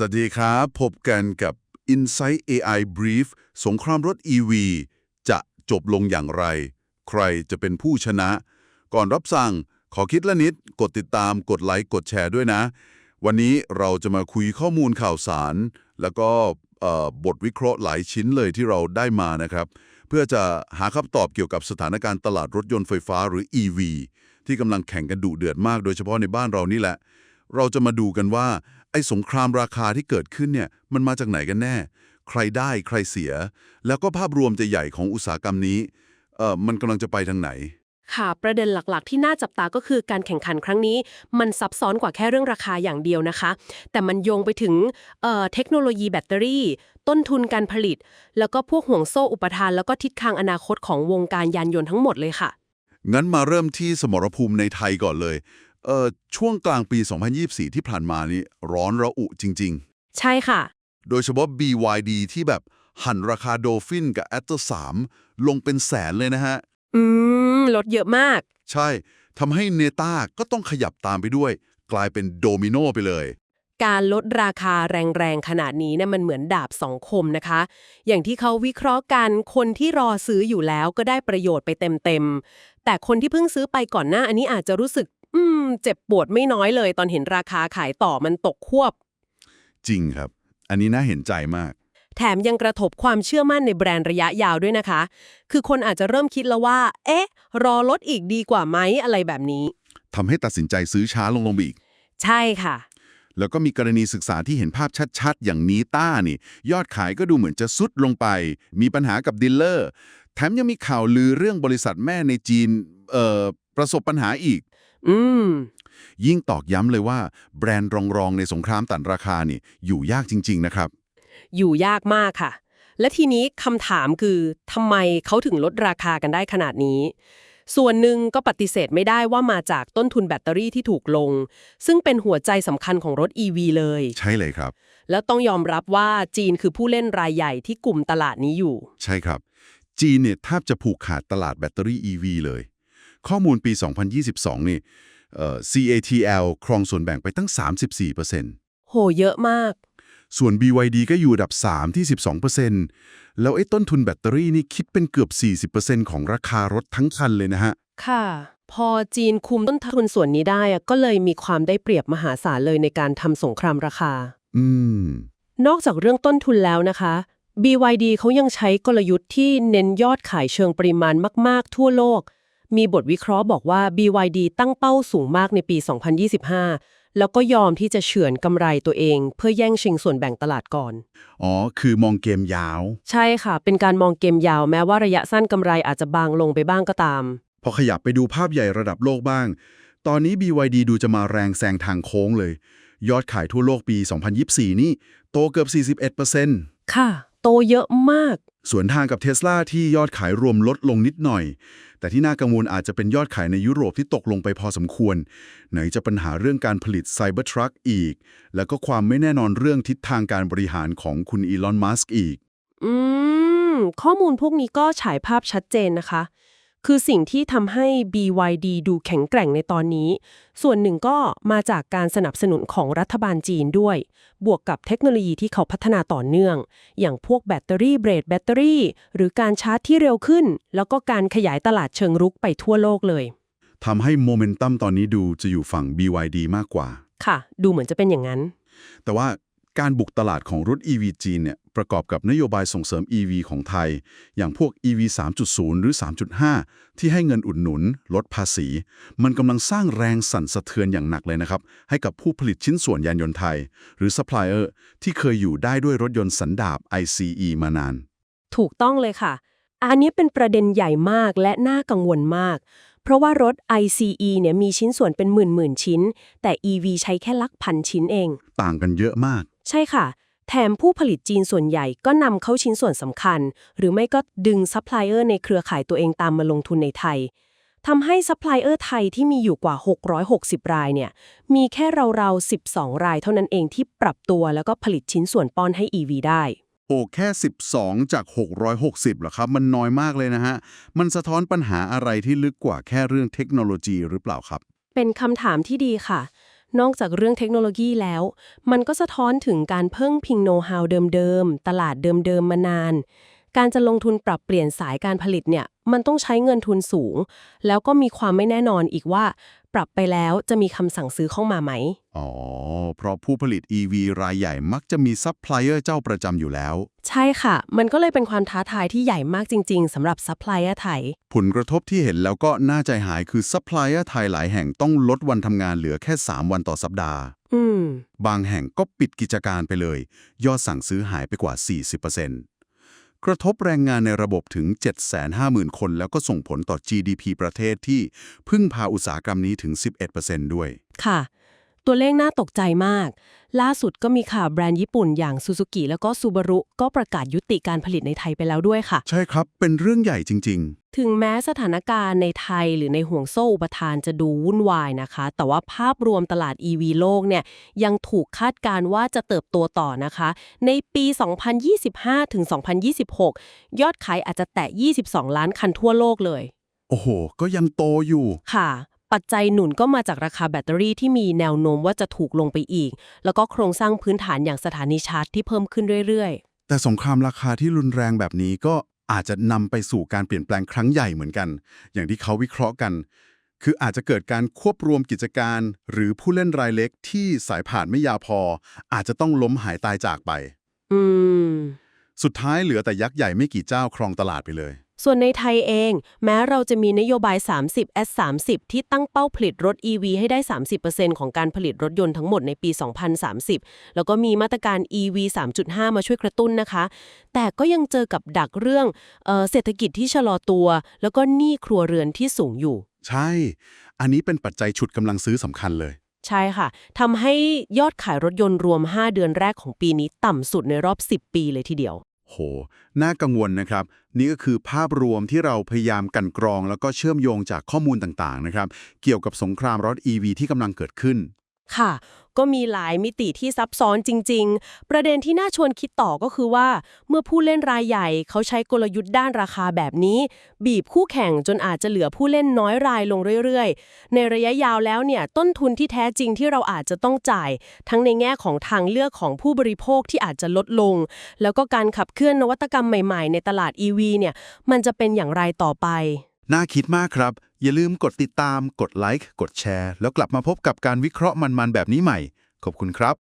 สวัสดีครับ พบกันกับ Insight AI Brief สงครามรถ EV จะจบลงอย่างไร ใครจะเป็นผู้ชนะ ก่อนรับสั่งขอคิดละนิด กดติดตามกดไลค์กดแชร์ด้วยนะ วันนี้เราจะมาคุยข้อมูลข่าวสาร แล้วก็บทวิเคราะห์หลายชิ้นเลยที่เราได้มานะครับ เพื่อจะหาคำตอบเกี่ยวกับสถานการณ์ตลาดรถยนต์ไฟฟ้าหรือ EV ที่กำลังแข่งกันดุเดือดมากโดยเฉพาะในบ้านเรานี่แหละ เราจะมาดูกันว่า สงครามราคาที่เกิดขึ้นเนี่ยมันมาจากไหนกันแน่ ใครได้ใครเสีย แล้วก็ภาพรวมจะใหญ่ของอุตสาหกรรมนี้เอ่อมันกำลังจะไปทางไหน ค่ะประเด็นหลักๆ ที่น่าจับตาก็คือการแข่งขันครั้งนี้ มันซับซ้อนกว่าแค่เรื่องราคาอย่างเดียวนะคะ แต่มันโยงไปถึงเอ่อเทคโนโลยีแบตเตอรี่ ต้นทุนการผลิต แล้วก็พวกห่วงโซ่อุปทาน แล้วก็ทิศทางอนาคตของวงการยานยนต์ทั้งหมดเลยค่ะ งั้นมาเริ่มที่สมรภูมิในไทยก่อนเลย เอ่อช่วงกลางปี 2024 ที่ผ่านมานี่ร้อนระอุจริง ใช่ค่ะ ๆ โดยเฉพาะ BYD ที่แบบหันราคาโดฟินกับ a t t e r 3ลงเป็นแสนเลยนะฮะ อืม ลดเยอะมาก ใช่ทำให้เนต้าก็ต้องขยับตามไปด้วย กลายเป็นโดมิโนไปเลย การลดราคาแรงๆ ขนาดนี้เนี่ยมันเหมือนดาบสองคมนะคะ อย่างที่เขาวิเคราะห์กันคนที่รอซื้ออยู่แล้วก็ได้ประโยชน์ไปเต็มๆ แต่คนที่เพิ่งซื้อไปก่อนหน้าอันนี้อาจจะรู้สึก อืม เจ็บปวดไม่น้อยเลย ตอนเห็นราคาขายต่อมันตกควบ จริงครับ อันนี้น่าเห็นใจมาก แถมยังกระทบความเชื่อมั่นในแบรนด์ระยะยาวด้วยนะคะ คือคนอาจจะเริ่มคิดแล้วว่า เอ๊ะ รอลดอีกดีกว่าไหมอะไรแบบนี้ ทำให้ตัดสินใจซื้อช้าลงลงไปอีก ใช่ค่ะ แล้วก็มีกรณีศึกษาที่เห็นภาพชัดๆ อย่างนี้ต้านี่ ยอดขายก็ดูเหมือนจะซุดลงไป มีปัญหากับดีลเลอร์ แถมยังมีข่าวลือเรื่องบริษัทแม่ในจีนเอ่อประสบปัญหาอีก อืม ยิ่งตอกย้ำเลยว่าแบรนด์รองๆในสงครามตันราคานี่อยู่ยากจริง ๆ นะครับ อยู่ยากมากค่ะ และทีนี้คำถามคือทำไมเขาถึงลดราคากันได้ขนาดนี้ ส่วนหนึ่งก็ปฏิเสธไม่ได้ว่ามาจากต้นทุนแบตเตอรี่ที่ถูกลง ซึ่งเป็นหัวใจสำคัญของรถ EV เลย ใช่เลยครับ แล้วต้องยอมรับว่าจีนคือผู้เล่นรายใหญ่ที่กลุ่มตลาดนี้อยู่ ใช่ครับ จีนเนี่ยแทบจะผูกขาดตลาดแบตเตอรี่ EV เลย ข้อมูลปี 2022 นี่เอ่อ CATL ครองส่วนแบ่งไปตั้ง 34%โห เยอะมาก ส่วน BYD ก็อยู่อันดับ 3 ที่ 12%แล้วไอ้ต้นทุนแบตเตอรี่นี่คิดเป็นเกือบ 40%ของราคารถทั้งคันเลยนะฮะ ค่ะ พอจีนคุมต้นทุนส่วนนี้ได้อะก็เลยมีความได้เปรียบมหาศาลเลยในการทำสงครามราคา อืม นอกจากเรื่องต้นทุนแล้วนะคะ BYD เขายังใช้กลยุทธ์ที่เน้นยอดขายเชิงปริมาณมาก ๆ ทั่วโลก มีบทวิเคราะห์บอกว่า BYD ตั้งเป้าสูงมากในปี 2025 แล้วก็ยอมที่จะเฉือนกำไรตัวเอง เพื่อแย่งชิงส่วนแบ่งตลาดก่อน อ๋อ คือมองเกมยาว ใช่ค่ะ เป็นการมองเกมยาวแม้ว่าระยะสั้นกำไรอาจจะบางลงไปบ้างก็ตาม พอขยับไปดูภาพใหญ่ระดับโลกบ้าง ตอนนี้ BYD ดูจะมาแรงแซงทางโค้งเลย ยอดขายทั่วโลกปี 2024 นี่โตเกือบ 41%ค่ะ โตเยอะมาก สวนทางกับเทสลาที่ยอดขายรวมลดลงนิดหน่อย แต่ที่น่ากังวลอาจจะเป็นยอดขายในยุโรปที่ตกลงไปพอสมควร ไหนจะปัญหาเรื่องการผลิตไซเบอร์ทรัคอีก แล้วก็ความไม่แน่นอนเรื่องทิศทางการบริหารของคุณอีลอน มัสก์อีก อืม ข้อมูลพวกนี้ก็ฉายภาพชัดเจนนะคะ คือสิ่งที่ทำให้ BYD ดูแข็งแกร่งในตอนนี้ ส่วนหนึ่งก็มาจากการสนับสนุนของรัฐบาลจีนด้วย บวกกับเทคโนโลยีที่เขาพัฒนาต่อเนื่อง อย่างพวกแบตเตอรี่เบรดแบตเตอรี่ หรือการชาร์จที่เร็วขึ้น แล้วก็การขยายตลาดเชิงรุกไปทั่วโลกเลยทำให้โมเมนตัมตอนนี้ดูจะอยู่ฝั่ง BYD มากกว่า ค่ะ ดูเหมือนจะเป็นอย่างนั้น แต่ว่า การบุกตลาดของรถ EV จีนเนี่ยประกอบกับนโยบายส่งเสริม EV ของไทย อย่างพวก EV 3.0 หรือ 3.5 ที่ให้เงินอุดหนุน ลดภาษี มันกำลังสร้างแรงสั่นสะเทือนอย่างหนักเลยนะครับ ให้กับผู้ผลิตชิ้นส่วนยานยนต์ไทย หรือซัพพลายเออร์ที่เคยอยู่ได้ด้วยรถยนต์สันดาป ICE มานาน ถูกต้องเลยค่ะ อันนี้เป็นประเด็นใหญ่มากและน่ากังวลมาก เพราะว่ารถ ICE เนี่ยมีชิ้นส่วนเป็นหมื่นหมื่นๆชิ้น แต่ EV ใช้แค่หลักพันชิ้นเอง ต่างกันเยอะมาก ใช่ค่ะ แถมผู้ผลิตจีนส่วนใหญ่ก็นำเข้าชิ้นส่วนสำคัญ หรือไม่ก็ดึงซัพพลายเออร์ในเครือข่ายตัวเองตามมาลงทุนในไทยทำให้ซัพพลายเออร์ไทยที่มีอยู่กว่า 660 รายเนี่ย มีแค่ราวๆ 12 รายเท่านั้นเองที่ปรับตัวแล้วก็ผลิตชิ้นส่วนป้อนให้ EV ได้ โอ้แค่ 12 จาก 660เหรอครับ มันน้อยมากเลยนะฮะ มันสะท้อนปัญหาอะไรที่ลึกกว่าแค่เรื่องเทคโนโลยีหรือเปล่าครับ เป็นคำถามที่ดีค่ะ นอกจากเรื่องเทคโนโลยีแล้ว มันก็สะท้อนถึงการเพิ่งพิงโน้ตฮาวเดิมๆ ตลาดเดิมๆ มานาน การจะลงทุนปรับเปลี่ยนสายการผลิตเนี่ยมันต้องใช้เงินทุนสูง แล้วก็มีความไม่แน่นอนอีกว่า ปรับไปแล้วจะมีคำสั่งซื้อเข้ามาไหม อ๋อ เพราะผู้ผลิต EV รายใหญ่มักจะมีซัพพลายเออร์เจ้าประจำอยู่แล้ว ใช่ค่ะ มันก็เลยเป็นความท้าทายที่ใหญ่มากจริง ๆสำหรับซัพพลายเออร์ไทย ผลกระทบที่เห็นแล้วก็น่าใจหายคือซัพพลายเออร์ไทยหลายแห่งต้องลดวันทำงานเหลือแค่ 3 วันต่อสัปดาห์ อืม บางแห่งก็ปิดกิจการไปเลย ยอดสั่งซื้อหายไปกว่า 40% กระทบแรงงานในระบบถึง 750,000 คนแล้วก็ส่งผลต่อ GDP ประเทศที่พึ่งพาอุตสาหกรรมนี้ถึง 11%ด้วย ค่ะ ตัวเลขน่าตกใจมาก ล่าสุดก็มีข่าวแบรนด์ญี่ปุ่นอย่างซูซูกิแล้วก็ซูบารุก็ประกาศยุติการผลิตในไทยไปแล้วด้วยค่ะ ใช่ครับ เป็นเรื่องใหญ่จริงถึงแม้สถานการณ์ในไทยหรือในห่วงโซ่อุปทานจะดูวุ่นวายนะคะ แต่ว่าภาพรวมตลาด EV โลกเนี่ยยังถูกคาดการณ์ว่าจะเติบโตต่อนะคะ ในปี 2025ถึง2026 ยอดขายอาจจะแตะ 22 ล้านคันทั่วโลกเลยๆโอ้โห ก็ยังโตอยู่ ค่ะ ปัจจัยหนุนก็มาจากราคาแบตเตอรี่ที่มีแนวโน้มว่าจะถูกลงไปอีก แล้วก็โครงสร้างพื้นฐานอย่างสถานีชาร์จที่เพิ่มขึ้นเรื่อยแต่สงครามราคาที่รุนแรงแบบนี้ก็อาจจะนำไปสู่การเปลี่ยนแปลงครั้งใหญ่เหมือนกัน อย่างที่เขาวิเคราะห์กัน คืออาจจะเกิดการควบรวมกิจการ หรือผู้เล่นรายเล็กที่สายผ่านไม่ยาวพอ อาจจะต้องล้มหายตายจากไปๆอืม สุดท้ายเหลือแต่ยักษ์ใหญ่ไม่กี่เจ้าครองตลาดไปเลย ส่วนในไทยเอง แม้เราจะมีนโยบาย 30 S 30ที่ตั้งเป้าผลิตรถ EV ให้ได้ 30%ของการผลิตรถยนต์ทั้งหมดในปี 2030 แล้วก็มีมาตรการ EV 3.5 มาช่วยกระตุ้นนะคะ แต่ก็ยังเจอกับดักเรื่องเออเศรษฐกิจที่ชะลอตัว แล้วก็หนี้ครัวเรือนที่สูงอยู่ ใช่ อันนี้เป็นปัจจัยฉุดกำลังซื้อสำคัญเลยใช่ค่ะ ทำให้ยอดขายรถยนต์รวม 5 เดือนแรกของปีนี้ต่ำสุดในรอบ 10 ปีเลยทีเดียว โห น่ากังวลนะครับ นี่ก็คือภาพรวมที่เราพยายามกันกรอง แล้วก็เชื่อมโยงจากข้อมูลต่างๆนะครับ เกี่ยวกับสงครามรถ EV ที่กำลังเกิดขึ้น ค่ะ ก็มีหลายมิติที่ซับซ้อนจริง ๆ ประเด็นที่น่าชวนคิดต่อก็คือว่า เมื่อผู้เล่นรายใหญ่เขาใช้กลยุทธ์ด้านราคาแบบนี้ บีบคู่แข่งจนอาจจะเหลือผู้เล่นน้อยรายลงเรื่อยๆ ในระยะยาวแล้วเนี่ยต้นทุนที่แท้จริงที่เราอาจจะต้องจ่าย ทั้งในแง่ของทางเลือกของผู้บริโภคที่อาจจะลดลง แล้วก็การขับเคลื่อนนวัตกรรมใหม่ๆ ในตลาด EV เนี่ยมันจะเป็นอย่างไรต่อไป น่าคิดมากครับ อย่าลืมกดติดตาม กดไลค์ กดแชร์ แล้วกลับมาพบกับการวิเคราะห์มันๆแบบนี้ใหม่ ขอบคุณครับ